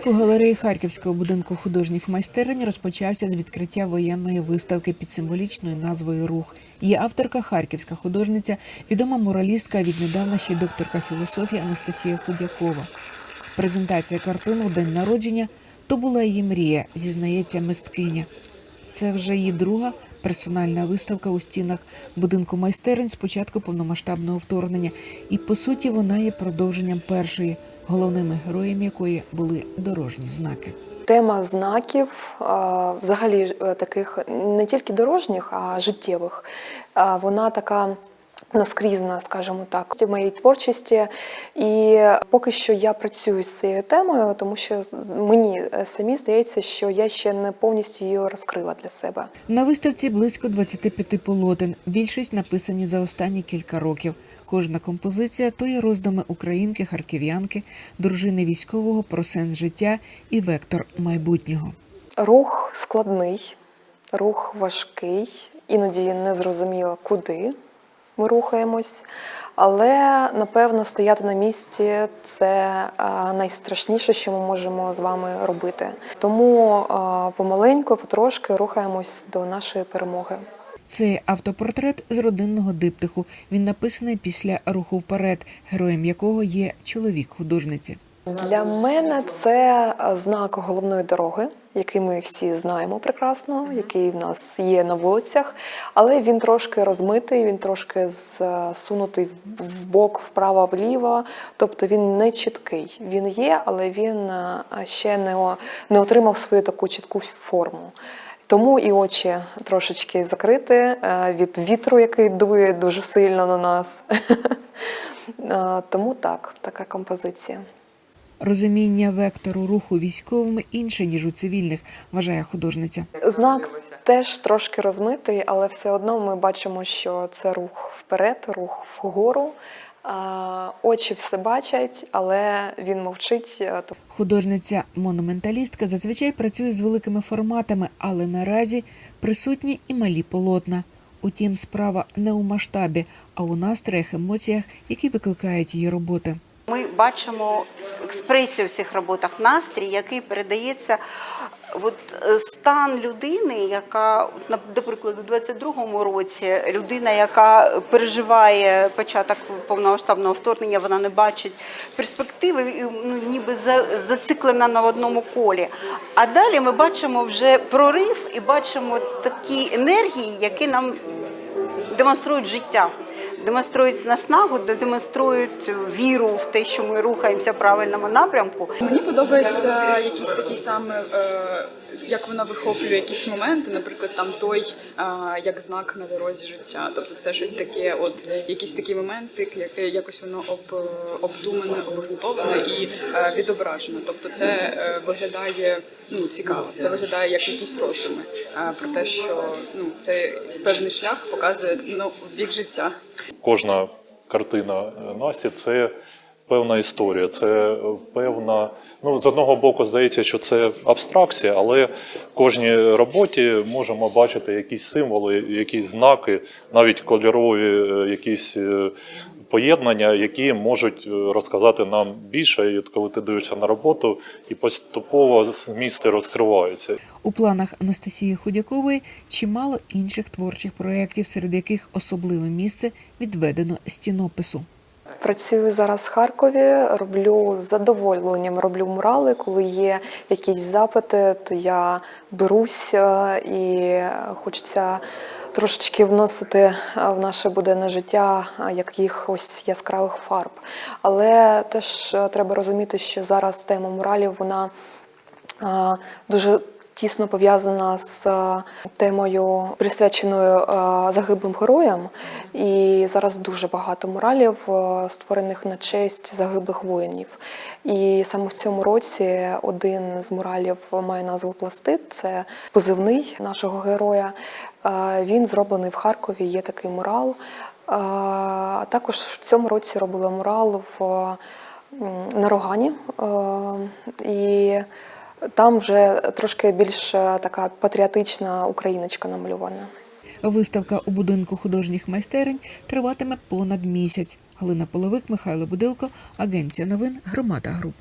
рік у галереї Харківського будинку художніх майстерень розпочався з відкриття воєнної виставки під символічною назвою Рух. Її авторка харківська художниця, відома муралістка, а віднедавна ще докторка філософії Анастасія Худякова. Презентація картин у день народження то була її мрія, зізнається мисткиня. Це вже її друга персональна виставка у стінах будинку майстерень з початку повномасштабного вторгнення, і по суті вона є продовженням першої, головними героями якої були дорожні знаки. Тема знаків, взагалі е, таких не тільки дорожніх, а життєвих, вона така наскрізна, скажімо так, в моїй творчості. І поки що я працюю з цією темою, тому що мені е, самі здається, що я ще не повністю її розкрила для себе. На виставці близько 25 полотен. Більшість написані за останні кілька років. Кожна композиція то є роздуми українки, харків'янки, дружини військового про сенс життя і вектор майбутнього. Рух складний, рух важкий, іноді не зрозуміло, куди ми рухаємось. Але напевно стояти на місці це найстрашніше, що ми можемо з вами робити. Тому помаленьку, потрошки рухаємось до нашої перемоги. Це автопортрет з родинного диптиху. Він написаний після руху вперед, героєм якого є чоловік художниці. Для мене це е, знак головної дороги, який ми всі знаємо прекрасно, який в нас є на вулицях, але він трошки розмитий, він трошки зсунутий в бок, вправо, вліво. Тобто він не чіткий. Він є, але він е, ще не отримав свою таку чітку форму. Тому і очі трошечки закриті е, від вітру, який дує дуже сильно на нас. Е, Тому так, така композиція. Розуміння вектору руху військовими інше ніж у цивільних, вважає художниця. Знак теж трошки розмитий, але все одно ми бачимо, що це рух вперед, рух вгору. Очі все бачать, але він мовчить. е, то- Художниця монументалістка зазвичай працює з великими форматами, але наразі присутні і малі полотна. Утім, справа не у масштабі, а у настроях, емоціях, які викликають її роботи. Ми бачимо експресію в цих роботах, настрій, який передається. От е, стан людини, яка, до прикладу, у 22-му році людина, яка переживає початок повномасштабного вторгнення, вона не бачить перспективи, і, ну, ніби за- зациклена на одному колі. А далі ми бачимо вже прорив і бачимо такі енергії, які нам демонструють життя, демонструють наснагу, демонструють віру в те, що ми рухаємося в правильному напрямку. Мені подобається якийсь такий саме, е, як вона вихоплює якісь моменти, наприклад, там той е, як знак на дорозі життя. Тобто це щось таке, от якийсь такий моментик, яке якось воно об, обдумане, обґрунтоване і е, відображено. Тобто це е, виглядає ну цікаво. Це виглядає як якісь роздуми е, про те, що ну це певний шлях показує ну бік життя. Кожна картина Насті це певна історія, це певна. Ну, з одного боку, здається, що це абстракція, але в кожній роботі можемо бачити якісь символи, якісь знаки, навіть кольорові е, якісь е, поєднання, які можуть е, розказати нам більше. І от коли ти дивишся на роботу, і поступово змісти розкриваються. У планах Анастасії Худякової чимало інших творчих проєктів, серед яких особливе місце відведено стінопису. Працюю зараз в Харкові, роблю з задоволенням, роблю мурали. Коли є якісь запити, то я беруся і хочеться трошечки вносити е, в наше буденне життя е, якихось яскравих фарб. Але теж е, треба розуміти, що зараз тема муралів вона е, дуже тісно пов'язана з е, темою, присвяченою е, загиблим героям. І зараз дуже багато муралів, е, створених на честь загиблих воїнів. І саме в цьому році один з муралів має назву Пластит. Це позивний нашого героя. Він зроблений в Харкові. Є такий мурал. Також в цьому році робила мурал в на Рогані. І там вже трошки більш е, така патріотична україночка намальована. Виставка у будинку художніх майстерень триватиме понад місяць. Галина Половик, Михайло Будилко, Агенція новин, Громада Груп.